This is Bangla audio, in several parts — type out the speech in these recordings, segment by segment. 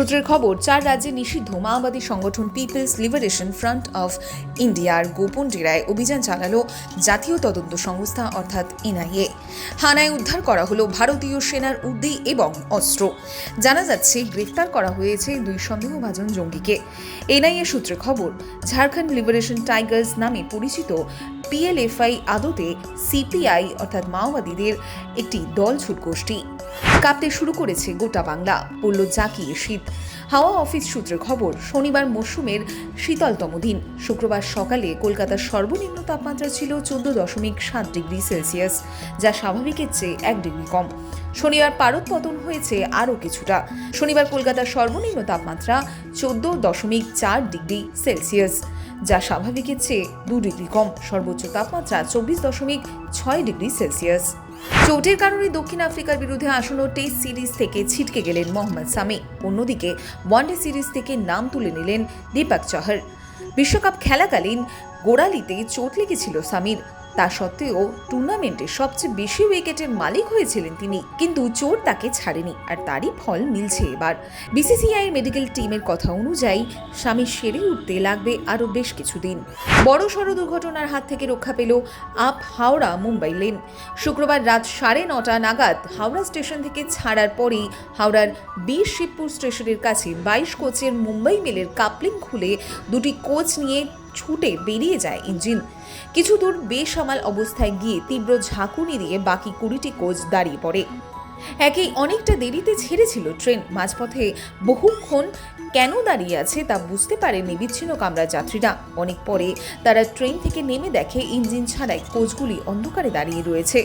সূত্রের খবর, চার রাজ্যে নিষিদ্ধ মাওবাদী সংগঠন পিপলস লিবারেশন ফ্রন্ট অফ ইন্ডিয়ার গোপন ডেরায় অভিযান চালালো জাতীয় তদন্ত সংস্থা, অর্থাৎ এনআইএ। হানায় উদ্ধার করা হলো ভারতীয় সেনার উদ্দি এবং অস্ত্র। জানা যাচ্ছে, গ্রেফতার করা হয়েছে দুই সন্দেহভাজন জঙ্গিকে। এনআইএ সূত্রে খবর, ঝাড়খণ্ড লিবারেশন টাইগার্স নামে পরিচিত পিএলএফআই আদতে সিপিআই, অর্থাৎ মাওবাদীদের একটি দল ছুটগোষ্ঠী। কাঁপতে শুরু করেছে গোটা বাংলা। পড়ল জাকিয়ে শীত হাওয়া অফিস সূত্রে খবর, শনিবার মরশুমের শীতলতম দিন। শুক্রবার সকালে কলকাতার সর্বনিম্ন তাপমাত্রা ছিল চোদ্দ দশমিক সাত ডিগ্রি সেলসিয়াস, যা স্বাভাবিকের চেয়ে এক ডিগ্রি কম। শনিবার পারদ পতন হয়েছে আরও কিছুটা। শনিবার কলকাতার সর্বনিম্ন তাপমাত্রা চোদ্দ দশমিক চার ডিগ্রি সেলসিয়াস, যা স্বাভাবিকের চেয়ে দু ডিগ্রি কম। সর্বোচ্চ তাপমাত্রা চব্বিশ দশমিক ছয় ডিগ্রি সেলসিয়াস। চোটের কারণে দক্ষিণ আফ্রিকার বিরুদ্ধে আসন্ন টেস্ট সিরিজ থেকে ছিটকে গেলেন মোহাম্মদ সামি অন্যদিকে, ওয়ানডে সিরিজ থেকে নাম তুলে নিলেন দীপক চহর। বিশ্বকাপ খেলাকালীন গোড়ালিতে চোট লেগেছিল সামির। তা সত্ত্বেও টুর্নামেন্টে সবচেয়ে বেশি উইকেটের মালিক হয়েছিলেন তিনি। কিন্তু চোট তাকে ছাড়েনি, আর তারই ফল মিলছে এবার। বিসিসিআই মেডিকেল টিমের কথা অনুযায়ী, স্বামী সেরে উঠতে লাগবে আরও বেশ কিছুদিন। বড় সড় দুর্ঘটনার হাত থেকে রক্ষা পেল আপ হাওড়া, মুম্বাই লেন। শুক্রবার রাত সাড়ে নটা নাগাদ হাওড়া স্টেশন থেকে ছাড়ার পরেই হাওড়ার বীর শিবপুর স্টেশনের কাছে বাইশ কোচের মুম্বাই মেলের কাপলিং খুলে দুটি কোচ নিয়ে ছুটে বেরিয়ে যায় ইঞ্জিন। কিছু দূর বেসামাল অবস্থায় গিয়ে তীব্র ঝাঁকুনি দিয়ে বাকি কুড়িটি কোচ দাঁড়িয়ে পড়ে। একেই অনেকটা দেরিতে ছেড়েছিল ট্রেন। মাঝপথে বহুক্ষণ কেন দাঁড়িয়ে আছে তা বুঝতে পারেনি বিচ্ছিন্ন কামরা যাত্রীরা। অনেক পরে তারা ট্রেন থেকে নেমে দেখে ইঞ্জিন ছাড়াই কোচগুলি অন্ধকারে দাঁড়িয়ে রয়েছে।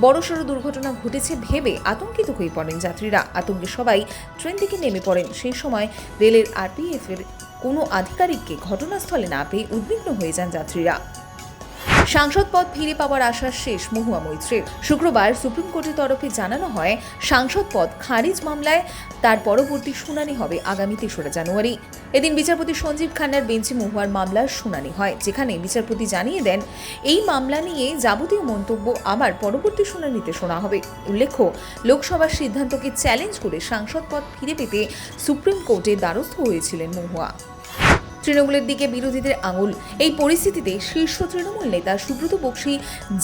বড়সড় দুর্ঘটনা ঘটেছে ভেবে আতঙ্কিত হয়ে পড়েন যাত্রীরা। আতঙ্কে সবাই ট্রেন থেকে নেমে পড়েন। সেই সময় রেলের আরপিএফ এর কোনো আধিকারিককে ঘটনাস্থলে না পেয়ে উদ্বিগ্ন হয়ে যান যাত্রীরা। সাংসদ পদ ফিরে পাওয়ার আশাস শেষ মহুয়া মৈত্রের। শুক্রবার সুপ্রিম কোর্টের তরফে জানানো হয়, সাংসদ পদ খারিজ মামলায় তার পরবর্তী শুনানি হবে আগামী তেসরা জানুয়ারি। এদিন বিচারপতি সঞ্জীব খান্নার বেঞ্চে মহুয়ার মামলার শুনানি হয়, যেখানে বিচারপতি জানিয়ে দেন, এই মামলা নিয়ে যাবতীয় মন্তব্য আবার পরবর্তী শুনানিতে শোনা হবে। উল্লেখ্য, লোকসভার সিদ্ধান্তকে চ্যালেঞ্জ করে সাংসদ পদ ফিরে পেতে সুপ্রিম কোর্টে দ্বারস্থ হয়েছিলেন মহুয়া। তৃণমূলের দিকে বিরোধীদের আঙুল। এই পরিস্থিতিতে শীর্ষ তৃণমূল নেতা সুব্রত বক্সি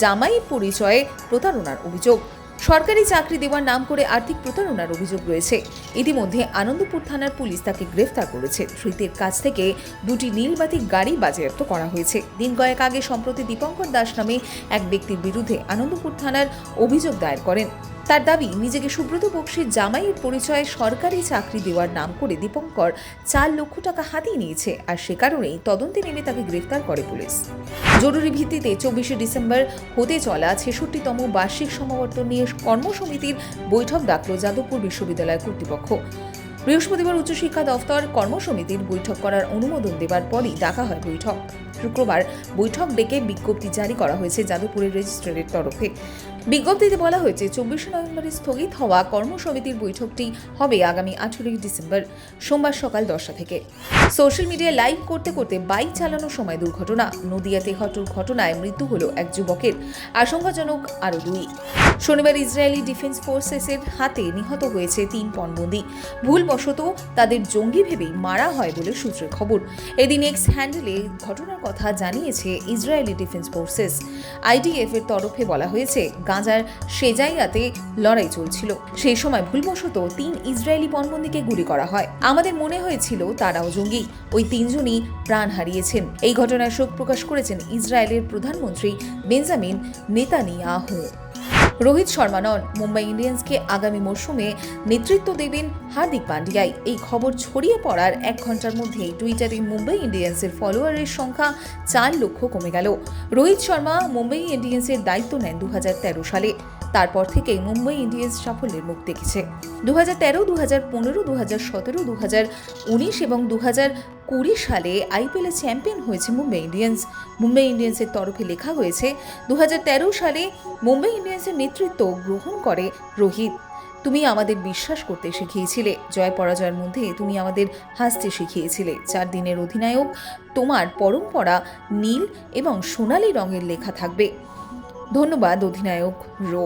জামাই পরিচয়ে প্রতারণার অভিযোগ। সরকারি চাকরি দেওয়ার নাম করে আর্থিক প্রতারণার অভিযোগ রয়েছে। ইতিমধ্যে আনন্দপুর থানার পুলিশ তাকে গ্রেফতার করেছে। ধৃতের কাছ থেকে দুটি নীলবাতি গাড়ি বাজেয়াপ্ত করা হয়েছে। দিন কয়েক আগে সম্প্রতি দীপঙ্কর দাস নামে এক ব্যক্তির বিরুদ্ধে আনন্দপুর থানার অভিযোগ দায়ের করেন। তার দাবি, নিজেকে সুব্রত বক্সির জামাইয়ের পরিচয়ে সরকারি চাকরি দেওয়ার নাম করে দীপঙ্কর চার লক্ষ টাকা হাতিয়ে নিয়েছে আর সে কারণেই তদন্তে নেমে তাকে গ্রেফতার করে পুলিশ। জরুরি ভিত্তিতে চব্বিশে ডিসেম্বর হতে চলা ছেষট্টিতম বার্ষিক সমাবর্তন নিয়ে কর্মসমিতির বৈঠক ডাকল যাদবপুর বিশ্ববিদ্যালয় কর্তৃপক্ষ। বৃহস্পতিবার উচ্চশিক্ষা দফতর কর্মসমিতির বৈঠক করার অনুমোদন দেবার পরই ডাকা হয় বৈঠক। শুক্রবার বৈঠক ডেকে বিজ্ঞপ্তি জারি করা হয়েছে যাদবপুরের রেজিস্ট্রারের তরফে। বিজ্ঞপ্তিতে বলা হয়েছে, চব্বিশে নভেম্বরে স্থগিত হওয়া কর্মসমিতির বৈঠকটি হবে আগামী আঠেরোই ডিসেম্বর, সোমবার সকাল দশটা থেকে। সোশ্যাল মিডিয়ায় লাইভ করতে করতে বাইক চালানোর সময় দুর্ঘটনা। নদিয়াতে হটর ঘটনায় মৃত্যু হল এক যুবকের। আশঙ্কাজনক আরও দুই। শনিবার ইসরায়েলি ডিফেন্স ফোর্সেসের হাতে নিহত হয়েছে তিন পণবন্দি। ভুলবশত তাদের জঙ্গি ভেবেই মারা হয় বলে সূত্রের খবর। এদিন এক্স হ্যান্ডেলে ঘটনার কথা জানিয়েছে ইসরায়েলি ডিফেন্স ফোর্সেস। আইডিএফ এর তরফে বলা হয়েছে, গাজার সেজাইয়াতে লড়াই চলছিল। সেই সময় ভুলবশত তিন ইসরায়েলি পণবন্দিকে গুলি করা হয়। আমাদের মনে হয়েছিল তারাও জঙ্গি। ওই তিনজনই প্রাণ হারিয়েছেন। এই ঘটনায় শোক প্রকাশ করেছেন ইসরায়েলের প্রধানমন্ত্রী বেঞ্জামিন নেতানিয়াহু। রোহিত শর্মা নন, মুম্বাই ইন্ডিয়ান্সকে আগামী মরশুমে নেতৃত্ব দেবেন হার্দিক পান্ডিয়াই। এই খবর ছড়িয়ে পড়ার এক ঘণ্টার মধ্যেই টুইটারে মুম্বাই ইন্ডিয়ান্সের ফলোয়ারের সংখ্যা চার লক্ষ কমে গেল। রোহিত শর্মা মুম্বাই ইন্ডিয়ান্সের দায়িত্ব নেন দু হাজার তেরো সালে। তারপর থেকেই মুম্বাই ইন্ডিয়ান্স সাফল্যের মুখ দেখেছে। দু হাজার তেরো দু হাজার পনেরো দু হাজার সতেরো দু হাজার উনিশ এবং দু হাজার কুড়ি সালে আইপিএলে চ্যাম্পিয়ন হয়েছে মুম্বাই ইন্ডিয়ান্স। মুম্বাই ইন্ডিয়ান্সের তরফে লেখা হয়েছে দু হাজার তেরো সালে মুম্বাই ইন্ডিয়ান্সের নেতৃত্ব গ্রহণ করে রোহিত। তুমি আমাদের বিশ্বাস করতে শিখিয়েছিলে, জয় পরাজয়ের মধ্যে তুমি আমাদের হাসতে শিখিয়েছিলে। চার দিনের অধিনায়ক, তোমার পরম্পরা নীল এবং সোনালী রঙের লেখা থাকবে। ধন্যবাদ অধিনায়ক রো।